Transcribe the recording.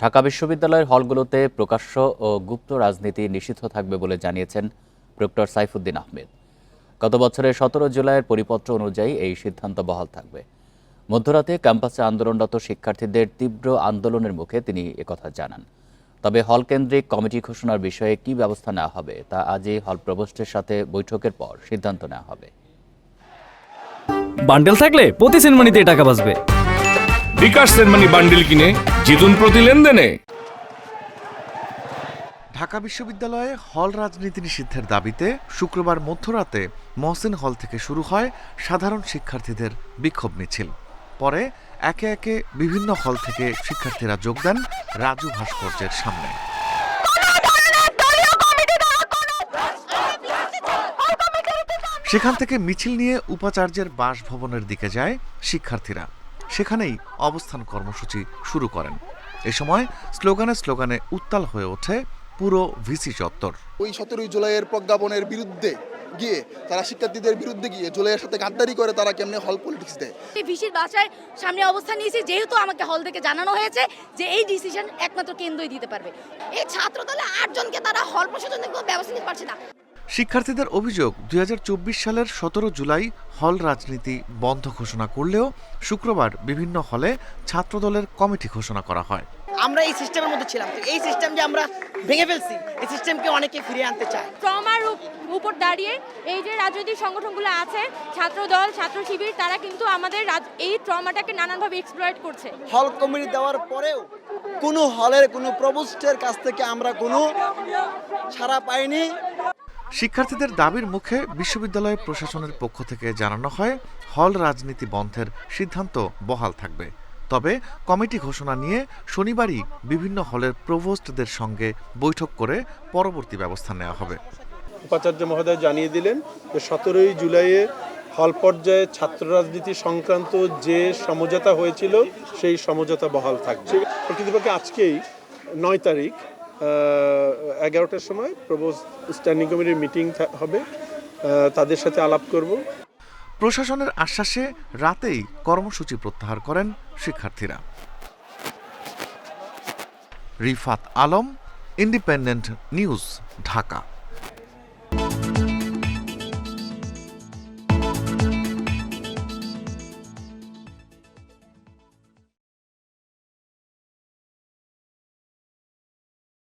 ঢাকা বিশ্ববিদ্যালয়ের হলগুলোতে প্রকাশ্য ও গুপ্ত রাজনীতি নিষিদ্ধ থাকবে বলে জানিয়েছেন প্রক্টর সাইফুদ্দিন আহমেদ। গত বছরের সতেরো জুলাইয়ের পরিপত্র অনুযায়ী এই সিদ্ধান্ত বহাল থাকবে। মধ্যরাতে ক্যাম্পাসে আন্দোলনরত শিক্ষার্থীদের তীব্র আন্দোলনের মুখে তিনি একথা জানান। তবে হল কেন্দ্রিক কমিটি ঘোষণার বিষয়ে কি ব্যবস্থা নেওয়া হবে তা আজই হল প্রভোস্টের সাথে বৈঠকের পর সিদ্ধান্ত নেওয়া হবে। বান্ডেল থাকলে প্রতি সেনমানিতে টাকা বাঁচবে। বান্ডিল কিনে জিতুন প্রতি লেনদেনে। ঢাকা বিশ্ববিদ্যালয়ে হল রাজনীতি নিষিদ্ধের দাবিতে শুক্রবার মধ্যরাতে মহসিন হল থেকে শুরু হয় সাধারণ শিক্ষার্থীদের বিক্ষোভ মিছিল। পরে একে একে বিভিন্ন হল থেকে শিক্ষার্থীরা যোগ দেন রাজু ভাস্কর্যের সামনে। সেখান থেকে মিছিল নিয়ে উপাচার্যের বাসভবনের দিকে যায় শিক্ষার্থীরা। সেখানেই অবস্থান কর্মসূচি শুরু করেন। এ সময় স্লোগানে স্লোগানে উত্তাল হয়ে ওঠে পুরো ভিসি চত্বর। ওই সতেরোই জুলাইয়ের প্রজ্ঞাপনের বিরুদ্ধে গিয়ে তারা শিক্ষার্থীদের বিরুদ্ধে গিয়ে জুলাইয়ের সাথে গাদ্দারি করে তারা কেমনে হল পলিটিক্স দেয়? এই ভিসির বাসায় সামনে অবস্থান নিয়েছি যেহেতু আমাকে হল থেকে জানানো হয়েছে যে এই ডিসিশন একমাত্র কেন্দ্রই দিতে পারবে। এই ছাত্র দলে আটজনকে তারা হল প্রশাসনের কোনো ব্যবস্থা নিতে পারছে না। শিক্ষার্থীদের অভিযোগ দুই হাজার চব্বিশ সালের সতেরো জুলাই হল রাজনীতি বন্ধ ঘোষণা করলেও শুক্রবার বিভিন্ন হলে ছাত্রদলের কমিটি ঘোষণা করা হয়। আমরা এই সিস্টেমের মধ্যে ছিলাম। তো এই সিস্টেম যে আমরা ভেঙে ফেলছি এই সিস্টেমকে অনেকে ফিরিয়ে আনতে চায়। ট্রমার উপর দাঁড়িয়ে এই যে রাজনৈতিক সংগঠনগুলো আছে ছাত্রদল ছাত্র শিবির তারা কিন্তু আমাদের রাজ- এই ট্রমাটাকে নানানভাবে এক্সপ্লয়েট করছে। হল কমিটি দেওয়ার পরেও কোনো হলের কোনো প্রবোস্টের কাছ থেকে আমরা কোনো ছাড়া পাইনি। শিক্ষার্থীদের দাবির মুখে বিশ্ববিদ্যালয় প্রশাসনের পক্ষ থেকে জানানো হয়, হল রাজনীতি বন্ধের সিদ্ধান্ত বহাল থাকবে। তবে কমিটি ঘোষণা নিয়ে শনিবারই বিভিন্ন হলের প্রভোস্টদের সঙ্গে বৈঠক করে পরবর্তী ব্যবস্থা নেওয়া হবে। উপাচার্য মহোদয় জানিয়ে দিলেন যে সতেরোই জুলাইয়ে হল পর্যায়ে ছাত্র রাজনীতি সংক্রান্ত যে সমঝোতা হয়েছিল, সেই সমঝোতা বহাল থাকছে প্রকৃতপক্ষে আজকেই নয় তারিখ এগারোটার সময় প্রবোজ স্ট্যান্ডিং কমিটির মিটিং হবে। তাদের সাথে আলাপ করব। প্রশাসনের আশ্বাসে রাতেই কর্মসূচি প্রত্যাহার করেন শিক্ষার্থীরা। Rifat Alam independent news Dhaka.